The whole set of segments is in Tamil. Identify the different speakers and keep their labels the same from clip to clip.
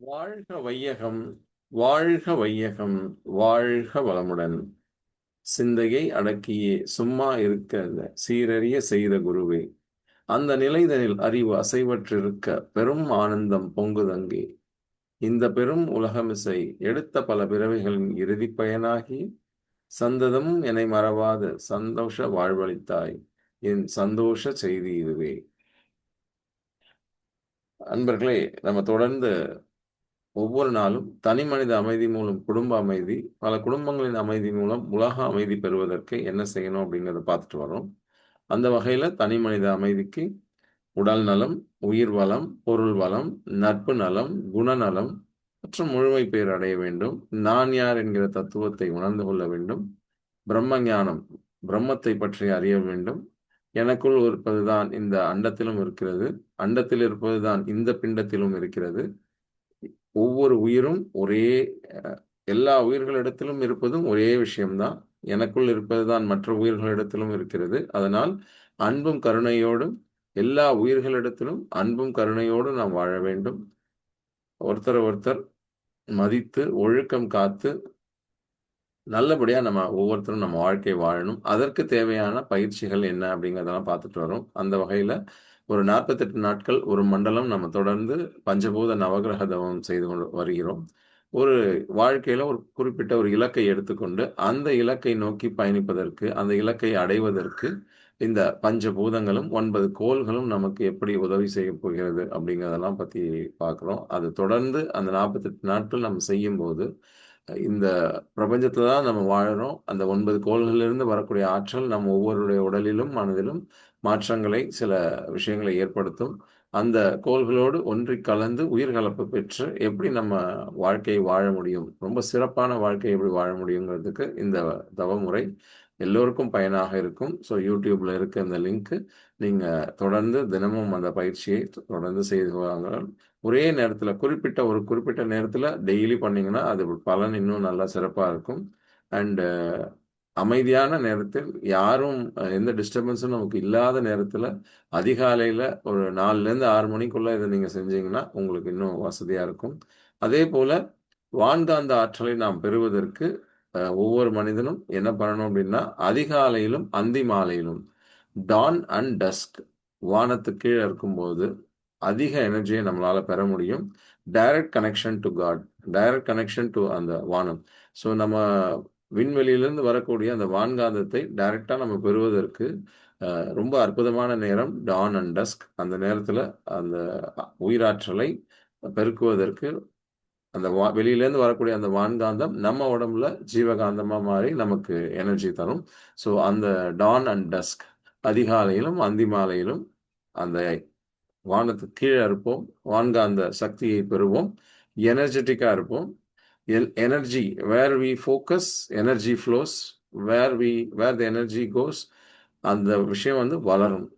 Speaker 1: வாழ்க வையகம் வாழ்க வையகம் வாழ்க வளமுடன். சிந்தையை அடக்கியே சும்மா இருக்க சீரறிய செய்த குருவே. அந்த நிலைதனில் அறிவு அசைவற்றிருக்க பெரும் ஆனந்தம் பொங்குதங்கே. இந்த பெரும் உலகமிசை எடுத்த பல பிறவைகளின் இறுதி பயனாகி சந்ததமும் என்னை மறவாத சந்தோஷ வாழ்வளித்தாய். என் சந்தோஷ செய்தி இதுவே. அன்பர்களே நம்ம தொடர்ந்து ஒவ்வொரு நாளும் தனி மனித அமைதி மூலம் குடும்ப அமைதி பல குடும்பங்களின் அமைதி மூலம் உலக அமைதி பெறுவதற்கு என்ன செய்யணும் அப்படிங்கிறத பார்த்துட்டு வரோம் அந்த வகையில் தனி மனித அமைதிக்கு உடல் நலம் உயிர் வளம் பொருள் வளம் நட்பு நலம் குணநலம் மற்றும் முழுமை பேர் அடைய வேண்டும். நான் யார் என்கிற தத்துவத்தை உணர்ந்து கொள்ள வேண்டும். பிரம்ம ஞானம் பிரம்மத்தை பற்றி அறிய வேண்டும். எனக்குள் இருப்பதுதான் இந்த அண்டத்திலும் இருக்கிறது. அண்டத்தில் இருப்பதுதான் இந்த பிண்டத்திலும் இருக்கிறது. ஒவ்வொரு உயிரும் ஒரே எல்லா உயிர்களிடத்திலும் இருப்பதும் ஒரே விஷயம்தான். எனக்குள் இருப்பதுதான் மற்ற உயிர்களிடத்திலும் இருக்கிறது. அதனால் அன்பும் கருணையோடும் எல்லா உயிர்களிடத்திலும் அன்பும் கருணையோடும் நாம் வாழ வேண்டும். ஒருத்தர் ஒருத்தர் மதித்து ஒழுக்கம் காத்து நல்லபடியா நம்ம ஒவ்வொருத்தரும் நம்ம வாழ்க்கை வாழணும். அதற்கு தேவையான பயிற்சிகள் என்ன அப்படிங்கிறதெல்லாம் பார்த்துட்டு வரோம். அந்த வகையில ஒரு நாற்பத்தெட்டு நாட்கள் ஒரு மண்டலம் நம்ம தொடர்ந்து பஞ்சபூத நவகிரக தவம் செய்து கொண்டு வருகிறோம். ஒரு வாழ்க்கையில் ஒரு குறிப்பிட்ட ஒரு இலக்கை எடுத்துக்கொண்டு அந்த இலக்கை நோக்கி பயணிப்பதற்கு அந்த இலக்கை அடைவதற்கு இந்த பஞ்சபூதங்களும் ஒன்பது கோள்களும் நமக்கு எப்படி உதவி செய்ய போகிறது அப்படிங்கிறதெல்லாம் பற்றி பார்க்குறோம். அது தொடர்ந்து அந்த நாற்பத்தெட்டு நாட்கள் நம்ம செய்யும் போது இந்த பிரபஞ்சத்தில் தான் நம்ம வாழறோம். அந்த ஒன்பது கோள்களிலிருந்து வரக்கூடிய ஆற்றல் நம்ம ஒவ்வொருடைய உடலிலும் மனதிலும் மாற்றங்களை சில விஷயங்களை ஏற்படுத்தும். அந்த கோள்களோடு ஒன்றி கலந்து உயிர் கலப்பு பெற்று எப்படி நம்ம வாழ்க்கையை வாழ முடியும்? ரொம்ப சிறப்பான வாழ்க்கையை எப்படி வாழ முடியுங்கிறதுக்கு இந்த தவமுறை எல்லோருக்கும் பயனாக இருக்கும். ஸோ யூடியூப்ல இருக்க இந்த லிங்க் நீங்க தொடர்ந்து தினமும் அந்த பயிற்சியை தொடர்ந்து செய்து வாங்க ஒரே நேரத்தில் குறிப்பிட்ட ஒரு குறிப்பிட்ட நேரத்தில் டெய்லி பண்ணீங்கன்னா அது பலன் இன்னும் நல்லா சிறப்பாக இருக்கும். அண்டு அமைதியான நேரத்தில் யாரும் எந்த டிஸ்டர்பன்ஸும் நமக்கு இல்லாத நேரத்தில் அதிகாலையில் ஒரு நாலுலேருந்து ஆறு மணிக்குள்ளே இதை நீங்கள் செஞ்சீங்கன்னா உங்களுக்கு இன்னும் வசதியாக இருக்கும். அதே போல் வான்காந்த ஆற்றலை நாம் பெறுவதற்கு ஒவ்வொரு மனிதனும் என்ன பண்ணணும் அப்படின்னா அதிகாலையிலும் அந்தி மாலையிலும் டான் அண்ட் டஸ்க் வானத்து கீழே இருக்கும்போது அதிக எனர்ஜியை நம்மளால் பெற முடியும். Direct connection to God direct connection to அந்த வானம். ஸோ நம்ம விண்வெளியிலிருந்து வரக்கூடிய அந்த வான்காந்தத்தை டைரெக்டாக நம்ம பெறுவதற்கு ரொம்ப அற்புதமான நேரம் டான் அண்ட் டஸ்க் அந்த நேரத்தில் அந்த உயிராற்றலை பெருக்குவதற்கு அந்த வா வெளியிலேருந்து வரக்கூடிய அந்த வான்காந்தம் நம்ம உடம்புல ஜீவகாந்தமாக மாறி நமக்கு எனர்ஜி தரும். ஸோ அந்த டான் அண்ட் டஸ்க் அதிகாலையிலும் அந்திமாலையிலும் அந்த வானத்துக்கு கீழே இருப்போம். வான்காந்த சக்தியை பெறுவோம். எனர்ஜெட்டிக்காக இருப்போம். L energy where we focus energy flows where we where the energy goes அந்த விஷயம் வந்து வளரும்.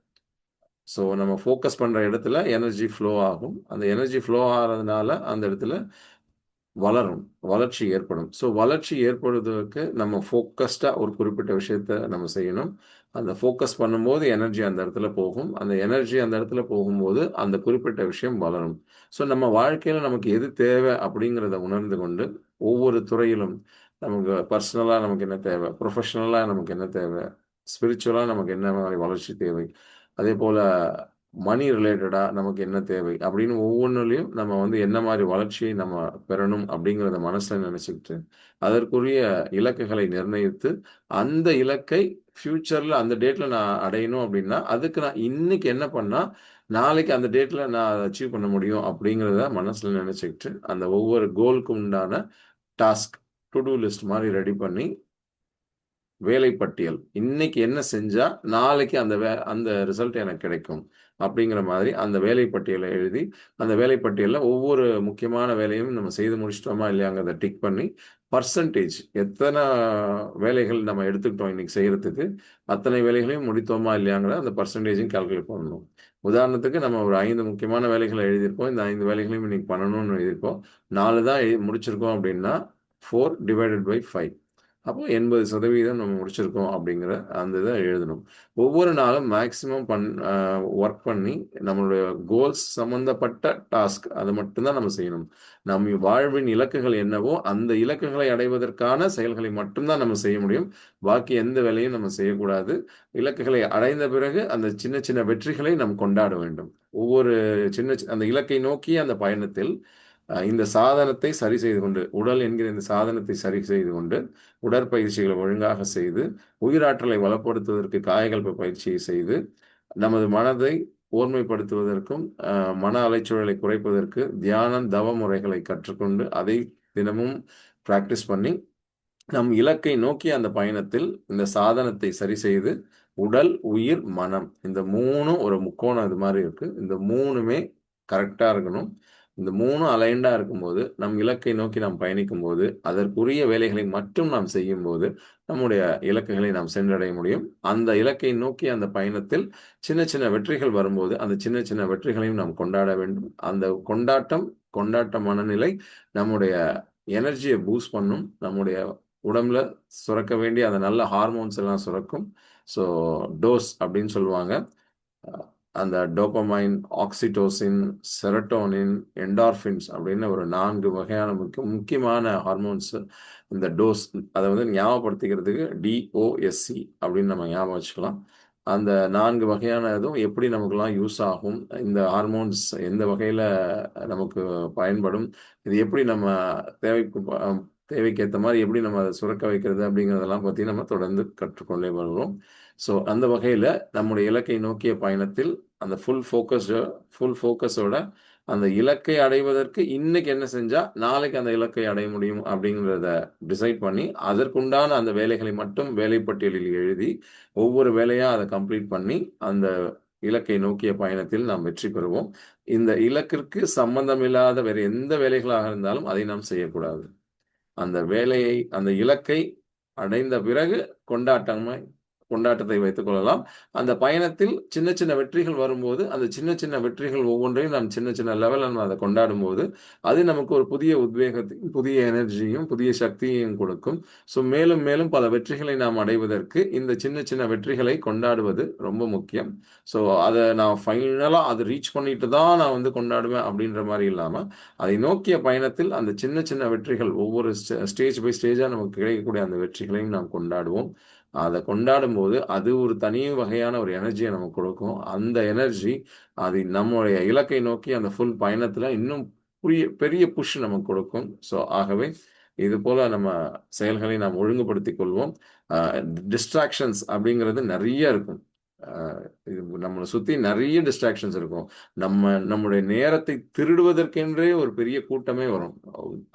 Speaker 1: ஸோ நம்ம ஃபோக்கஸ் பண்ணுற இடத்துல எனர்ஜி ஃப்ளோ ஆகும். அந்த எனர்ஜி ஃப்ளோ ஆகிறதுனால அந்த இடத்துல வளரும் வளர்ச்சி ஏற்படும். ஸோ வளர்ச்சி ஏற்படுவதற்கு நம்ம ஃபோக்கஸ்டாக ஒரு குறிப்பிட்ட விஷயத்த நம்ம செய்யணும். அந்த ஃபோக்கஸ் பண்ணும்போது எனர்ஜி அந்த இடத்துல போகும். அந்த எனர்ஜி அந்த இடத்துல போகும்போது அந்த குறிப்பிட்ட விஷயம் வளரும். ஸோ நம்ம வாழ்க்கையில் நமக்கு எது தேவை அப்படிங்கிறத உணர்ந்து கொண்டு ஒவ்வொரு துறையிலும் நமக்கு பர்சனலாக நமக்கு என்ன தேவை? ப்ரொஃபஷனலாக நமக்கு என்ன தேவை? ஸ்பிரிச்சுவலாக நமக்கு என்ன மாதிரி வளர்ச்சி தேவை? அதே போல் மணி ரிலேட்டடாக நமக்கு என்ன தேவை? அப்படின்னு ஒவ்வொன்றுலையும் நம்ம வந்து என்ன மாதிரி வளர்ச்சியை நம்ம பெறணும் அப்படிங்கிறத மனசில் நினச்சிக்கிட்டு அதற்குரிய இலக்குகளை நிர்ணயித்து அந்த இலக்கை ஃப்யூச்சரில் அந்த டேட்டில் நான் அடையணும் அப்படின்னா அதுக்கு நான் இன்னைக்கு என்ன பண்ணால் நாளைக்கு அந்த டேட்டில் நான் அதை அச்சீவ் பண்ண முடியும் அப்படிங்கிறத மனசில் நினச்சிக்கிட்டு அந்த ஒவ்வொரு கோலுக்கு உண்டான டாஸ்க் டு டூ லிஸ்ட் மாதிரி ரெடி பண்ணி வேலைப்பட்டியல். இன்னைக்கு என்ன செஞ்சா நாளைக்கு அந்த வே அந்த ரிசல்ட் எனக்கு கிடைக்கும் அப்படிங்கிற மாதிரி அந்த வேலைப்பட்டியலை எழுதி அந்த வேலைப்பட்டியலில் ஒவ்வொரு முக்கியமான வேலையும் நம்ம செய்து முடிச்சிட்டோமா இல்லையாங்கிறத டிக் பண்ணி பர்சன்டேஜ் எத்தனை வேலைகள் நம்ம எடுத்துக்கிட்டோம் இன்னைக்கு செய்யறதுக்கு அத்தனை வேலைகளையும் முடித்தோமா இல்லையாங்கிற அந்த பர்சன்டேஜையும் கால்குலேட் பண்ணணும். உதாரணத்துக்கு நம்ம ஒரு ஐந்து முக்கியமான வேலைகளை எழுதியிருப்போம். இந்த ஐந்து வேலைகளையும் இன்னைக்கு பண்ணணும்னு எழுதியிருக்கோம் நாலு தான் முடிச்சிருக்கோம் அப்படின்னா ஃபோர் டிவைடட் பை ஃபைவ் அப்போ எண்பது சதவீதம் நம்ம முடிச்சிருக்கோம் அப்படிங்கிற அந்த இதை எழுதணும். ஒவ்வொரு நாளும் மேக்சிமம் பண் ஒர்க் பண்ணி நம்மளுடைய கோல்ஸ் சம்மந்தப்பட்ட டாஸ்க் அதை மட்டும்தான் நம்ம செய்யணும். நம் வாழ்வின் இலக்குகள் என்னவோ அந்த இலக்குகளை அடைவதற்கான செயல்களை மட்டும்தான் நம்ம செய்ய முடியும். பாக்கி எந்த வேலையும் நம்ம செய்யக்கூடாது. இலக்குகளை அடைந்த பிறகு அந்த சின்ன சின்ன வெற்றிகளை நாம் கொண்டாட வேண்டும். ஒவ்வொரு சின்ன அந்த இலக்கை நோக்கி அந்த பயணத்தில் இந்த சாதனத்தை சரி செய்து கொண்டு உடல் என்கிற இந்த சாதனத்தை சரி செய்து கொண்டு உடற்பயிற்சிகளை ஒழுங்காக செய்து உயிராற்றலை வளப்படுத்துவதற்கு காயகல்ப பயிற்சியை செய்து நமது மனதை ஓர்மைப்படுத்துவதற்கும் மன அலைச்சூழலை குறைப்பதற்கு தியானம் தவ முறைகளை கற்றுக்கொண்டு அதை தினமும் பிராக்டிஸ் பண்ணி நம் இலக்கை நோக்கி அந்த பயணத்தில் இந்த சாதனத்தை சரி செய்து உடல் உயிர் மனம் இந்த மூணும் ஒரு முக்கோணம் இது மாதிரி இருக்கு. இந்த மூணுமே கரெக்டாக இருக்கணும். இந்த மூணும் அலைண்டாக இருக்கும்போது நம் இலக்கை நோக்கி நாம் பயணிக்கும் போது அதற்குரிய வேலைகளை மட்டும் நாம் செய்யும் போது நம்முடைய இலக்குகளை நாம் சென்றடைய முடியும். அந்த இலக்கை நோக்கி அந்த பயணத்தில் சின்ன சின்ன வெற்றிகள் வரும்போது அந்த சின்ன சின்ன வெற்றிகளையும் நாம் கொண்டாட வேண்டும். அந்த கொண்டாட்டம் கொண்டாட்ட மனநிலை நம்முடைய எனர்ஜியை பூஸ்ட் பண்ணும். நம்முடைய உடம்புல சுரக்க வேண்டிய அந்த நல்ல ஹார்மோன்ஸ் எல்லாம் சுரக்கும். ஸோ டோஸ் அப்படின்னு சொல்லுவாங்க. அந்த டோப்பமைன் ஆக்சிடோசின் செரட்டோனின் என்டார்ஃபின்ஸ் அப்படின்னு ஒரு நான்கு வகையான முக்கிய முக்கியமான ஹார்மோன்ஸ் இந்த டோஸ் அதை வந்து ஞாபகப்படுத்திக்கிறதுக்கு டிஓஎஸ்சி அப்படின்னு நம்ம ஞாபகம் வச்சுக்கலாம். அந்த நான்கு வகையான இதுவும் எப்படி நமக்குலாம் யூஸ் ஆகும் இந்த ஹார்மோன்ஸ் எந்த வகையில் நமக்கு பயன்படும் இது எப்படி நம்ம தேவைக்கு தேவைக்கேற்ற மாதிரி எப்படி நம்ம அதை சுரக்க வைக்கிறது அப்படிங்கிறதெல்லாம் பற்றி நம்ம தொடர்ந்து கற்றுக்கொண்டே வருகிறோம். ஸோ அந்த வகையில் நம்முடைய இலக்கை நோக்கிய பயணத்தில் அந்த ஃபுல் ஃபோக்கஸ் ஃபுல் ஃபோக்கஸோட அந்த இலக்கை அடைவதற்கு இன்னைக்கு என்ன செஞ்சால் நாளைக்கு அந்த இலக்கை அடைய முடியும் அப்படிங்கிறத டிசைட் பண்ணி அதற்குண்டான அந்த வேலைகளை மட்டும் வேலைப்பட்டியலில் எழுதி ஒவ்வொரு வேலையாக அதை கம்ப்ளீட் பண்ணி அந்த இலக்கை நோக்கிய பயணத்தில் நாம் வெற்றி பெறுவோம். இந்த இலக்கிற்கு சம்பந்தமில்லாத வேறு எந்த வேலைகளாக இருந்தாலும் அதை நாம் செய்யக்கூடாது. அந்த வேலையை அந்த இலக்கை அடைந்த பிறகு கொண்டாட்டமாய் கொண்டாட்டத்தை வைத்துக் கொள்ளலாம். அந்த பயணத்தில் சின்ன சின்ன வெற்றிகள் வரும்போது அந்த சின்ன சின்ன வெற்றிகள் ஒவ்வொன்றையும் நாம் சின்ன சின்ன லெவலில் நம்ம அதை கொண்டாடும் போது அது நமக்கு ஒரு புதிய உத்வேகத்தையும் புதிய எனர்ஜியும் புதிய சக்தியையும் கொடுக்கும். ஸோ மேலும் மேலும் பல வெற்றிகளை நாம் அடைவதற்கு இந்த சின்ன சின்ன வெற்றிகளை கொண்டாடுவது ரொம்ப முக்கியம். ஸோ அதை நான் ஃபைனலாக அதை ரீச் பண்ணிட்டு தான் நான் வந்து கொண்டாடுவேன் அப்படின்ற மாதிரி இல்லாமல் அதை நோக்கிய பயணத்தில் அந்த சின்ன சின்ன வெற்றிகள் ஒவ்வொரு ஸ்டேஜ் பை ஸ்டேஜாக நமக்கு கிடைக்கக்கூடிய அந்த வெற்றிகளையும் நாம் கொண்டாடுவோம். அதை கொண்டாடும் போது அது ஒரு தனி வகையான ஒரு எனர்ஜியை நமக்கு கொடுக்கும். அந்த எனர்ஜி அது நம்மளுடைய இலக்கை நோக்கி அந்த ஃபுல் பயணத்தில் இன்னும் புரிய பெரிய புஷ் நமக்கு கொடுக்கும். ஸோ ஆகவே இது போல நம்ம செயல்களை நாம் ஒழுங்குபடுத்திக் கொள்வோம். டிஸ்ட்ராக்ஷன்ஸ் அப்படிங்கிறது நிறைய இருக்கும். இது நம்மளை சுற்றி நிறைய டிஸ்ட்ராக்ஷன்ஸ் இருக்கும். நம்ம நம்முடைய நேரத்தை திருடுவதற்கென்றே ஒரு பெரிய கூட்டமே வரும்.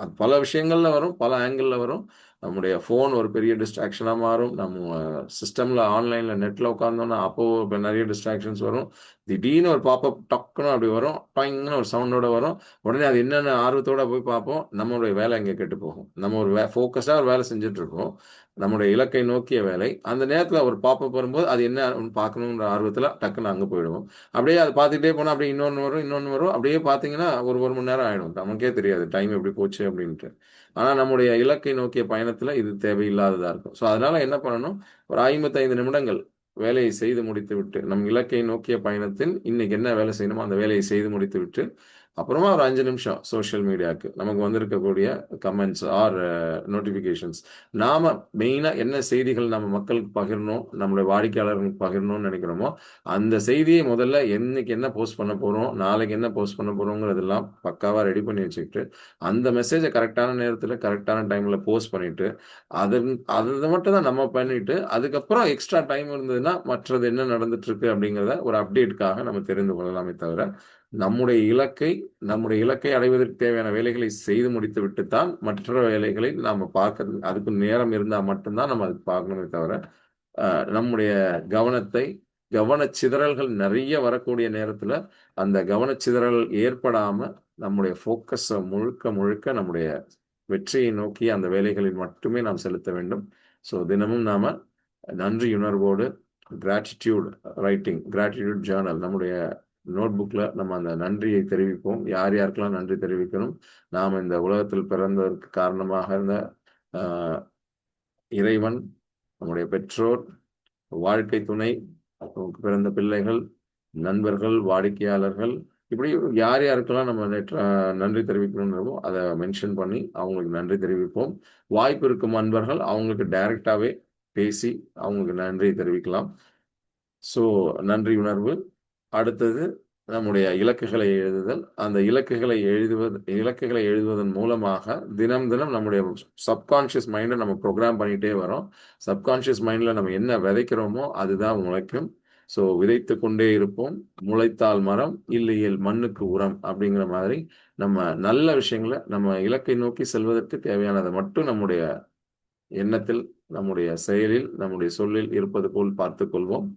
Speaker 1: அது பல விஷயங்கள்ல வரும் பல ஆங்கிளில் வரும். நம்முடைய ஃபோன் ஒரு பெரிய டிஸ்ட்ராக்ஷனாக மாறும். நம்ம சிஸ்டமில் ஆன்லைனில் நெட்டில் உட்காந்தோம்னா அப்போ இப்போ நிறைய டிஸ்ட்ராக்ஷன்ஸ் வரும். திடீர்னு ஒரு பாப்பப் டக்குன்னு அப்படி வரும். டாயிங்னு ஒரு சவுண்டோட வரும். உடனே அது என்னென்ன ஆர்வத்தோட போய் பார்ப்போம். நம்மளுடைய வேலை இங்கே கெட்டு போகும். நம்ம ஒரு வே ஃபோக்கஸாக ஒரு வேலை செஞ்சுட்டு இருக்கோம் நம்முடைய இலக்கை நோக்கிய வேலை. அந்த நேரத்தில் ஒரு பாப்பப் வரும்போது அது என்ன பார்க்கணுன்ற ஆர்வத்தில் டக்குன்னு அங்கே போயிடுவோம். அப்படியே அதை பார்த்துக்கிட்டே போனால் அப்படியே இன்னொன்று வரும் இன்னொன்று வரும். அப்படியே பார்த்தீங்கன்னா ஒரு ஒரு மணி நேரம் ஆகிடும் நமக்கே தெரியாது டைம் எப்படி போச்சு அப்படின்ட்டு. ஆனால் நம்முடைய இலக்கை நோக்கிய பயணத்தில் இது தேவையில்லாததாக இருக்கும். ஸோ அதனால் என்ன பண்ணணும்? ஒரு ஐம்பத்தைந்து நிமிடங்கள் வேலையை செய்து முடித்து விட்டு நம் இலக்கை நோக்கிய பயணத்தில் இன்னைக்கு என்ன வேலை செய்யணுமோ அந்த வேலையை செய்து முடித்து விட்டு அப்புறமா ஒரு அஞ்சு நிமிஷம் சோஷியல் மீடியாவுக்கு நமக்கு வந்திருக்கக்கூடிய கமெண்ட்ஸ் ஆர் நோட்டிஃபிகேஷன்ஸ் நாம மெயினாக என்ன செய்திகள் நம்ம மக்களுக்கு பகிரணும் நம்மளுடைய வாடிக்கையாளர்களுக்கு பகிரணும்னு நினைக்கிறோமோ அந்த செய்தியை முதல்ல என்னைக்கு என்ன போஸ்ட் பண்ண போகிறோம் நாளைக்கு என்ன போஸ்ட் பண்ண போகிறோங்கிறதெல்லாம் பக்காவாக ரெடி பண்ணி வச்சுக்கிட்டு அந்த மெசேஜை கரெக்டான நேரத்தில் கரெக்டான டைமில் போஸ்ட் பண்ணிட்டு அது அதை மட்டும் தான் நம்ம பண்ணிட்டு அதுக்கப்புறம் எக்ஸ்ட்ரா டைம் இருந்ததுன்னா மற்றது என்ன நடந்துட்டு இருக்கு அப்படிங்கிறத ஒரு அப்டேட்டுக்காக நம்ம தெரிந்து கொள்ளலாமே தவிர நம்முடைய இலக்கை நம்முடைய இலக்கை அடைவதற்கு தேவையான வேலைகளை செய்து முடித்து விட்டுத்தான் மற்ற வேலைகளை நாம் பார்க்கறது. அதுக்கு நேரம் இருந்தால் மட்டும்தான் நம்ம அது பார்க்கணுமே தவிர நம்முடைய கவனத்தை கவனச்சிதறல்கள் நிறைய வரக்கூடிய நேரத்தில் அந்த கவனச்சிதறல் ஏற்படாமல் நம்முடைய ஃபோக்கஸை முழுக்க முழுக்க நம்முடைய வெற்றியை நோக்கி அந்த வேலைகளில் மட்டுமே நாம் செலுத்த வேண்டும். ஸோ தினமும் நாம் நன்றி உணர்வோடு கிராட்டிடியூட் ரைட்டிங் கிராட்டிடியூட் ஜேர்னல் நம்முடைய நோட் புக்கில் நம்ம அந்த நன்றியை தெரிவிப்போம். யார் யாருக்கெல்லாம் நன்றி தெரிவிக்கணும்? நாம் இந்த உலகத்தில் பிறந்ததற்கு காரணமாக இருந்த இறைவன் நம்முடைய பெற்றோர் வாழ்க்கை துணை நமக்கு பிறந்த பிள்ளைகள் நண்பர்கள் வாடிக்கையாளர்கள் இப்படி யார் யாருக்கெல்லாம் நம்ம நேற்று நன்றி தெரிவிக்கணும்ன்றமோ அதை மென்ஷன் பண்ணி அவங்களுக்கு நன்றி தெரிவிப்போம். வாய்ப்பு இருக்கும் அன்பர்கள் அவங்களுக்கு டைரக்டாகவே பேசி அவங்களுக்கு நன்றி தெரிவிக்கலாம். ஸோ நன்றி உணர்வு. அடுத்தது நம்முடைய இலக்குகளை எழுதுதல். அந்த இலக்குகளை எழுதுவது இலக்குகளை எழுதுவதன் மூலமாக தினம் தினம் நம்முடைய சப்கான்ஷியஸ் மைண்டை நம்ம ப்ரோக்ராம் பண்ணிகிட்டே வரோம். சப்கான்ஷியஸ் மைண்டில் நம்ம என்ன விதைக்கிறோமோ அதுதான் முளைக்கும். ஸோ விதைத்து கொண்டே இருப்போம். முளைத்தால் மரம் இல்லையில் மண்ணுக்கு உரம் அப்படிங்கிற மாதிரி நம்ம நல்ல விஷயங்களை நம்ம இலக்கை நோக்கி செல்வதற்கு தேவையானதை மட்டும் நம்முடைய எண்ணத்தில் நம்முடைய செயலில் நம்முடைய சொல்லில் இருப்பது போல் பார்த்துக்கொள்வோம்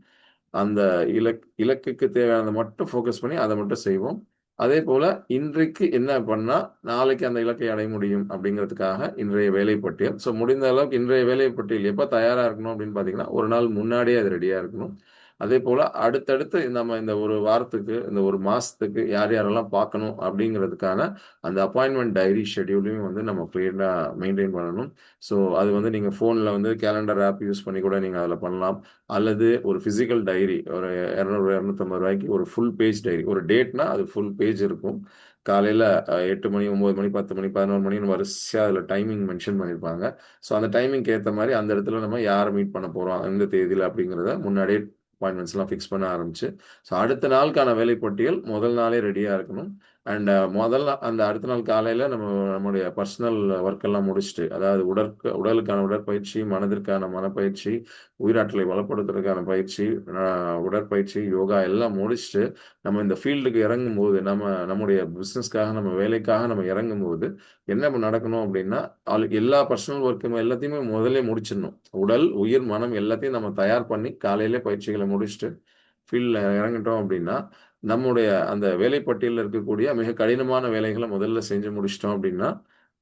Speaker 1: அந்த இலக் இலக்குக்கு தேவையானதை மட்டும் ஃபோக்கஸ் பண்ணி அதை மட்டும் செய்வோம். அதே போல இன்றைக்கு என்ன பண்ணா நாளைக்கு அந்த இலக்கை அடைய முடியும் அப்படிங்கிறதுக்காக இன்றைய வேலை பட்டியல் ஸோ முடிந்த அளவுக்கு இன்றைய வேலை பட்டியல் எப்போ தயாரா இருக்கணும் அப்படின்னு பார்த்தீங்கன்னா ஒரு நாள் முன்னாடியே அது ரெடியா இருக்கணும். அதே போல அடுத்தடுத்து நம்ம இந்த ஒரு வாரத்துக்கு இந்த ஒரு மாசத்துக்கு யார் யாரெல்லாம் பார்க்கணும் அப்படிங்கிறதுக்கான அந்த அப்பாயின்மெண்ட் டைரி ஷெடியூலையும் வந்து நம்ம கிளியரா மெயின்டைன் பண்ணணும். ஸோ அது வந்து நீங்க ஃபோனில் வந்து கேலண்டர் ஆப் யூஸ் பண்ணி கூட நீங்க அதில் பண்ணலாம். அல்லது ஒரு ஃபிசிக்கல் டைரி ஒரு இரநூறு இரநூத்தம்பது ரூபாய்க்கு ஒரு ஃபுல் பேஜ் டைரி ஒரு டேட்னா அது ஃபுல் பேஜ் இருக்கும். காலையில் எட்டு மணி ஒம்பது மணி பத்து மணி பதினோரு மணின்னு வரிசையாக அதில் டைமிங் மென்ஷன் பண்ணியிருப்பாங்க ஸோ அந்த டைமிங்க்கு ஏற்ற மாதிரி அந்த இடத்துல நம்ம யாரை மீட் பண்ண போகிறோம் இந்த தேதியில் அப்படிங்கிறத முன்னாடியே அப்பாயின்மெண்ட்ஸ்லாம் ஃபிக்ஸ் பண்ண ஆரம்பிச்சு. ஸோ அடுத்த நாளுக்கான வேலைப்பட்டியல் முதல் நாளே ரெடியாக இருக்கணும். அண்ட் uh, முதல்ல அந்த அடுத்த நாள் காலையில் நம்ம நம்முடைய பர்சனல் ஒர்க் எல்லாம் முடிச்சுட்டு அதாவது உடற்கு உடலுக்கான உடற்பயிற்சி மனதிற்கான மனப்பயிற்சி உயிராற்றலை வளப்படுத்துறதுக்கான பயிற்சி உடற்பயிற்சி யோகா எல்லாம் முடிச்சுட்டு நம்ம இந்த ஃபீல்டுக்கு இறங்கும் போது நம்ம நம்முடைய பிஸ்னஸ்க்காக நம்ம வேலைக்காக நம்ம இறங்கும் போது என்ன நடக்கணும் அப்படின்னா எல்லா பர்சனல் ஒர்க்குமே எல்லாத்தையுமே முதலே முடிச்சிடணும். உடல் உயிர் மனம் எல்லாத்தையும் நம்ம தயார் பண்ணி காலையிலே பயிற்சிகளை முடிச்சுட்டு ஃபீல்டில் இறங்கிட்டோம் அப்படின்னா நம்முடைய அந்த வேலைப்பட்டியலில் இருக்கக்கூடிய மிக கடினமான வேலைகளை முதல்ல செஞ்சு முடிச்சிட்டோம் அப்படின்னா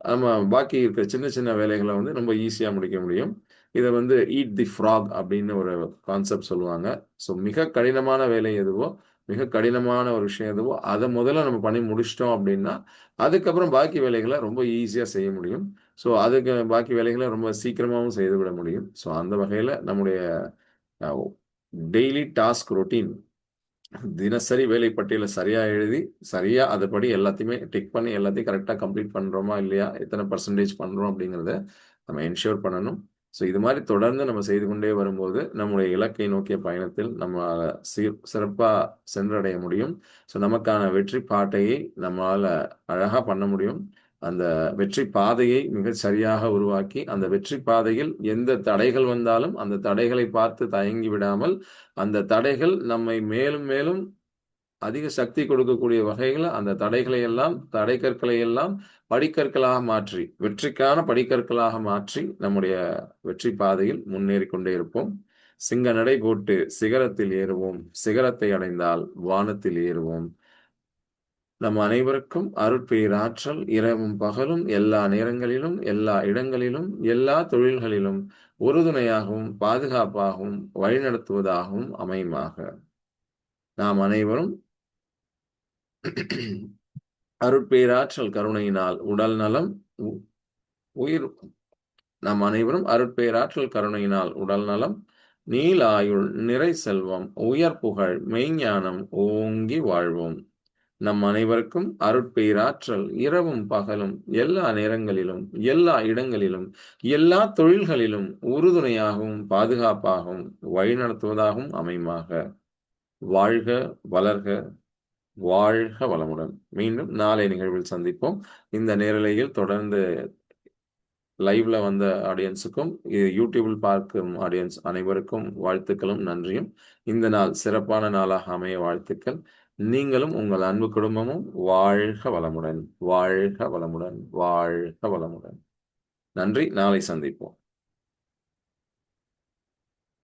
Speaker 1: நம்ம பாக்கி இருக்கிற சின்ன சின்ன வேலைகளை வந்து ரொம்ப ஈஸியாக முடிக்க முடியும். இதை வந்து ஈட் தி ஃப்ராக் அப்படின்னு ஒரு கான்செப்ட் சொல்லுவாங்க. ஸோ மிக கடினமான வேலை எதுவோ மிக கடினமான ஒரு விஷயம் எதுவோ அதை முதல்ல நம்ம பண்ணி முடிச்சிட்டோம் அப்படின்னா அதுக்கப்புறம் பாக்கி வேலைகளை ரொம்ப ஈஸியாக செய்ய முடியும். ஸோ அதுக்கு பாக்கி வேலைகளை ரொம்ப சீக்கிரமாகவும் செய்து விட முடியும். ஸோ அந்த வகையில் நம்முடைய டெய்லி டாஸ்க் ரொட்டீன் தினசரி வேலை பட்டியலை சரியா எழுதி சரியாக அதுபடி எல்லாத்தையுமே டிக் பண்ணி எல்லாத்தையும் கரெக்டாக கம்ப்ளீட் பண்ணுறோமா இல்லையா எத்தனை பர்சன்டேஜ் பண்ணுறோம் அப்படிங்கிறத நம்ம என்ஷூர் பண்ணணும். ஸோ இது மாதிரி தொடர்ந்து நம்ம செய்து கொண்டே வரும்போது நம்முடைய இலக்கை நோக்கிய பயணத்தில் நம்ம சீர் சிறப்பாக சென்றடைய முடியும். ஸோ நமக்கான வெற்றி பாட்டையை நம்மளால் அழகாக பண்ண முடியும். அந்த வெற்றி பாதையை மிக சரியாக உருவாக்கி அந்த வெற்றி பாதையில் எந்த தடைகள் வந்தாலும் அந்த தடைகளை பார்த்து தயங்கி விடாமல் அந்த தடைகள் நம்மை மேலும் மேலும் அதிக சக்தி கொடுக்கக்கூடிய வகையில் அந்த தடைகளை எல்லாம் தடை கற்களை எல்லாம் படிக்கற்களாக மாற்றி வெற்றிக்கான படிக்கற்களாக மாற்றி நம்முடைய வெற்றி பாதையில் முன்னேறி கொண்டே இருப்போம். சிங்க நடை போட்டு சிகரத்தில் ஏறுவோம். சிகரத்தை அடைந்தால் வானத்தில் ஏறுவோம். நம் அனைவருக்கும் அருட்பேராற்றல் இரவும் பகலும் எல்லா நேரங்களிலும் எல்லா இடங்களிலும் எல்லா தொழில்களிலும் உறுதுணையாகவும் பாதுகாப்பாகவும் வழிநடத்துவதாகவும் அமையுமாக. நாம் அனைவரும் அருட்பேராற்றல் கருணையினால் உடல் நலம் உயிர் நாம் அனைவரும் அருட்பேராற்றல் கருணையினால் உடல் நலம் நீலாயுள் நிறை செல்வம் உயர் புகழ் மெய்ஞானம் ஓங்கி வாழ்வோம். நம் அனைவருக்கும் அருட்பெயராற்றல் இரவும் பகலும் எல்லா நேரங்களிலும் எல்லா இடங்களிலும் எல்லா தொழில்களிலும் உறுதுணையாகவும் பாதுகாப்பாகவும் வழிநடத்துவதாகவும் அமையுமாக. வாழ்க வளர்க வாழ்க வளமுடன். மீண்டும் நாளை நிகழ்வில் சந்திப்போம். இந்த நேரலையில் தொடர்ந்து லைவ்ல வந்த ஆடியன்ஸுக்கும் யூடியூபில் பார்க்கும் ஆடியன்ஸ் அனைவருக்கும் வாழ்த்துக்களும் நன்றியும். இந்த நாள் சிறப்பான நாளாக அமைய வாழ்த்துக்கள். நீங்களும் உங்கள் அன்பு குடும்பமும் வாழ்க வளமுடன் வாழ்க வளமுடன் வாழ்க வளமுடன். நன்றி. நாளை சந்திப்போம்.